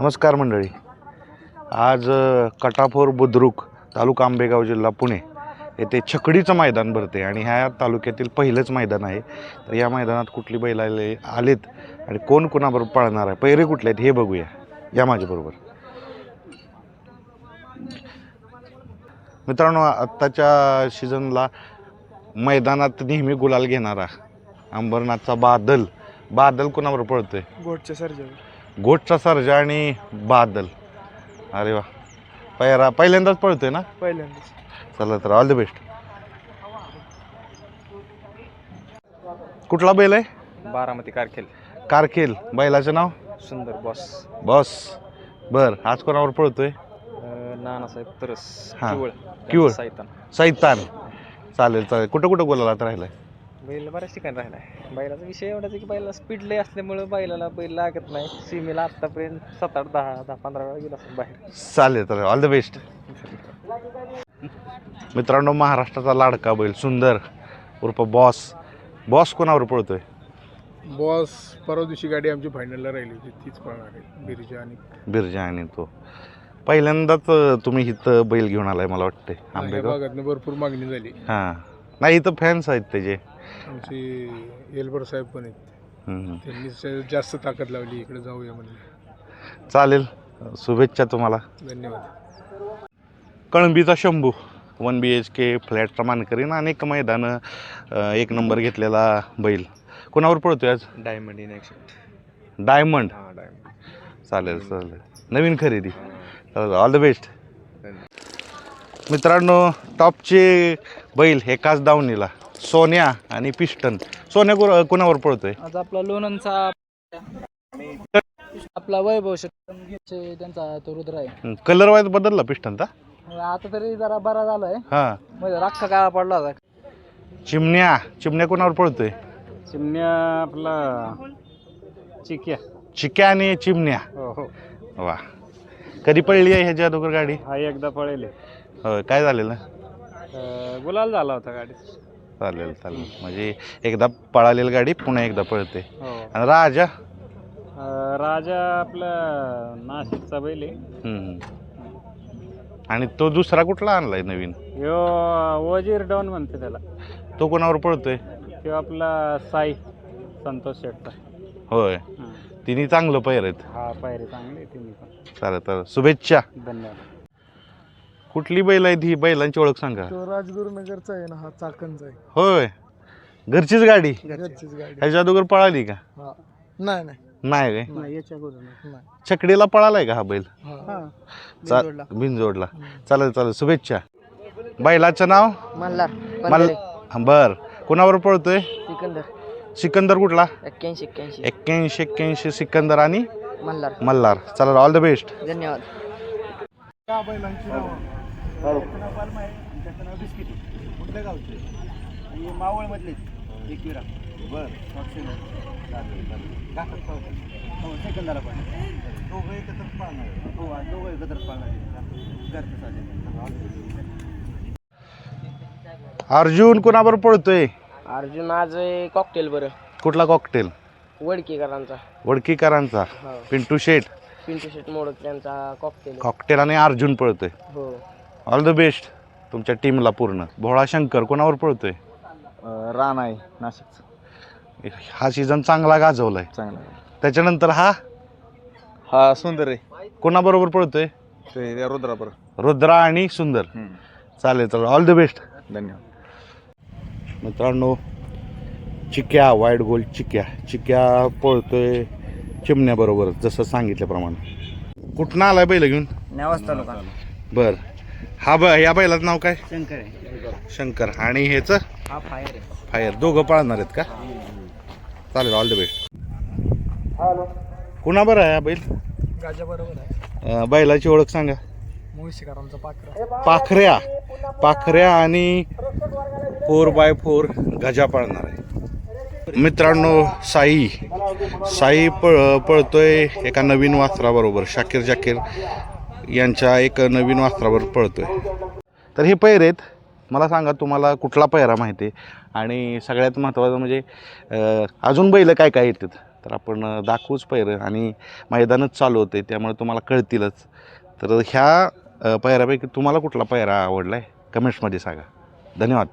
नमस्कार मंडळी. आज कटाफोर बुद्रुक तालुका आंबेगाव जिल्हा पुणे येथे छकडीचं मैदान भरते आणि ह्या तालुक्यातील पहिलंच मैदान आहे. तर या मैदानात कुठली बैल आले आलेत आणि कोण कोणाबरोबर पाळणार आहे? पहिरे कुठले आहेत हे बघूया. या माझ्याबरोबर. मित्रांनो आत्ताच्या सीझनला मैदानात नेहमी गुलाल घेणारा अंबरनाथचा बादल. बादल कोणाबरोबर पळतोय? गोडच्या सर्जरी गोटचा सर्जा आणि बादल. अरे वा. पहिला पहिल्यांदाच पळतोय ना? पहिल्यांदाच. चला तर ऑल द बेस्ट कुठला बैल आहे? बारामती कारखेल. कारखेल. बैलाचं नाव? सुंदर बॉस. बॉस. बर आज कोणावर पळतोय? नानासाहेब तरस. हा. किवळ. किवळ. साहित्यान सैतान. चालेल चालेल. कुठं कुठं बोलायला राहिलाय? बैल बऱ्याच ठिकाणी राहिलाय. बैलाचा विषय एवढाच आहे की बैला स्पीड लय असल्यामुळे बैलाला बैल लागत नाही. सीमेला आतापर्यंत सात आठ दहा दहा पंधरा वेळा गेला असेल बाहेर. चालेल चालेल. ऑल द बेस्ट मित्रांनो महाराष्ट्राचा लाडका बैल सुंदर उर्फ बॉस बॉस कोणावर पळतोय? बॉस परवा दिवशी गाडी आमची फायनलला राहिली होती. तीच पळणार आहे. बिरजा आणि बिरजा आणि तो. पहिल्यांदाच अं, तुम्ही इथं बैल घेऊन आलाय मला वाटतंय. आंबेगाव? भागातनं भरपूर मागणी झाली. हां. नाही इथं फॅन्स आहेत त्याचे आमचे एलबर साहेब पण आहेत. त्यांनी जास्त ताकद लावली इकडे जाऊया म्हणले चालेल. शुभेच्छा तुम्हाला. धन्यवाद. कळंबीचा Shambhu one B H K फ्लॅटचा मानकरी आणि अनेक मैदानं एक नंबर घेतलेला बैल. कोणावर पळतोय आज? डायमंड इन ॲक्शन डायमंड हा डायमंड चालेल चालेल. नवीन खरेदी. ऑल द बेस्ट मित्रांनो टॉपचे बैल एकाच दावणीला. सोन्या आणि पिस्टन. सोन्या कोण- कोणावर पळतोय? आज आपला लोणंदचा आपला वैभव शेट्टी त्यांचा तो रुद्र आहे. कलर वाईज बदलला पिस्टनचा? आता तरी जरा बरा झालाय. हां. म्हणजे राख्खा काळा पडला होता. चिमण्या चिमण्या कोणावर पळतोय? चिमण्या आपला चिक्या. चिक्या आणि चिमण्या. हो हो. वा. कधी पडली आहे ह्याच्या अगोदर गाडी? हा एकदा पळेल. होय काय झालेलं? गुलाल झाला होता गाडी चालेल चालेल. म्हणजे एकदा पळालेली गाडी पुन्हा एकदा पळते. हो. आणि राजा? राजा आपला नाशिकचा बैल आहे. हम्म. आणि तो दुसरा कुठला आणलाय नवीन? यो वजीर डाऊन म्हणते त्याला. तो कोणावर पळतोय? तो आपला साई संतोष शेट्टा होय. तिन्ही चांगलं पैर आहेत. हा पायरी चांगली पण. चालेल चालेल. शुभेच्छा. धन्यवाद. कुठली बैल आहे ही? बैलांची ओळख सांगा. तो राजगुरुनगरचा आहे ना हा चाकणचा आहे. होय. घरचीच गाडी? घरचीच गाडी. ह्याच्या अगोदर पळाली का? हा. नाही नाही. नाही काय? नाही याच्या नाही. छकडीला पळालाय का हा बैल? हा. चा बिनजोडला. चालेल चालेल. शुभेच्छा. बैलाचं नाव? मल्हार मल बर. कोणावर पळतोय? सिकंदर. सिकंदर कुठला? एक्क्याऐंशी एक्क्याऐंशी. एक्क्याऐंशी एक्क्याऐंशी सिकंदर आणि मल्हार. मल्हार. चालेल ऑल द बेस्ट धन्यवाद. मावळमधले एक विरा बर. सेकंदाला पण. दोघं एकत्र पाळणार हो आज दोघं एकत्र पाळणार अर्जुन कोणावर पळतोय? अर्जुन आज कॉकटेल बरं. कुठला कॉकटेल वडकीकरांचा. वडकीकरांचा. हो. पिंटू शेठ? पिंटू शेट मोडक त्यांचा कॉकटेल कॉकटेल आणि अर्जुन पळतोय. हो. ऑल द बेस्ट तुमच्या टीमला पूर्ण. भोळा शंकर कोणावर पळतोय? रान आहे नाशिकचं. हा सीझन चांगला गाजवलाय. चांगला त्याच्यानंतर हा? हा सुंदर आहे. कोणाबरोबर पळतोय? ते रुद्रापर रुद्रा आणि सुंदर. चालेल चालेल. ऑल द बेस्ट धन्यवाद. मित्रांनो चिक्या वाईट गोल्ड चिक्या. चिक्या पळतोय चिमण्याबरोबर जसं सांगितल्याप्रमाणे. कुठनं आलाय बैल घेऊन? नेवास तालुका. बर. हा ब या बैलाचं नाव काय? शंकर आहे. शंकर. आणि ह्याचं? हा फायर आहे. फायर. दोघं पाळणार आहेत का? चालेल ऑल द बेस्ट कुणा बरं आहे हा बैल? गाजा बरोबर आहे. अं, बैलाची ओळख सांगा. मुळशीकरांचा पाखरा. पाखऱ्या. पाखऱ्या आणि फोर बाय फोर गजा पळणार आहे. मित्रांनो साई. साई पळ पळतोय एका नवीन वास्त्राबरोबर शाकीर जाकीर. यांच्या एक नवीन वास्त्रावर पळतोय. तर हे पैर आहेत. मला सांगा तुम्हाला कुठला पैरा माहिती आहे? आणि सगळ्यात महत्त्वाचं म्हणजे अजून बैलं काय काय येतात? तर आपण दाखवूच पैरं आणि मैदानच चालू होते त्यामुळे तुम्हाला कळतीलच. तर ह्या अ, पैरापैकी तुम्हाला कुठला पैरा आवडला आहे कमेंट्समध्ये सांगा. धन्यवाद.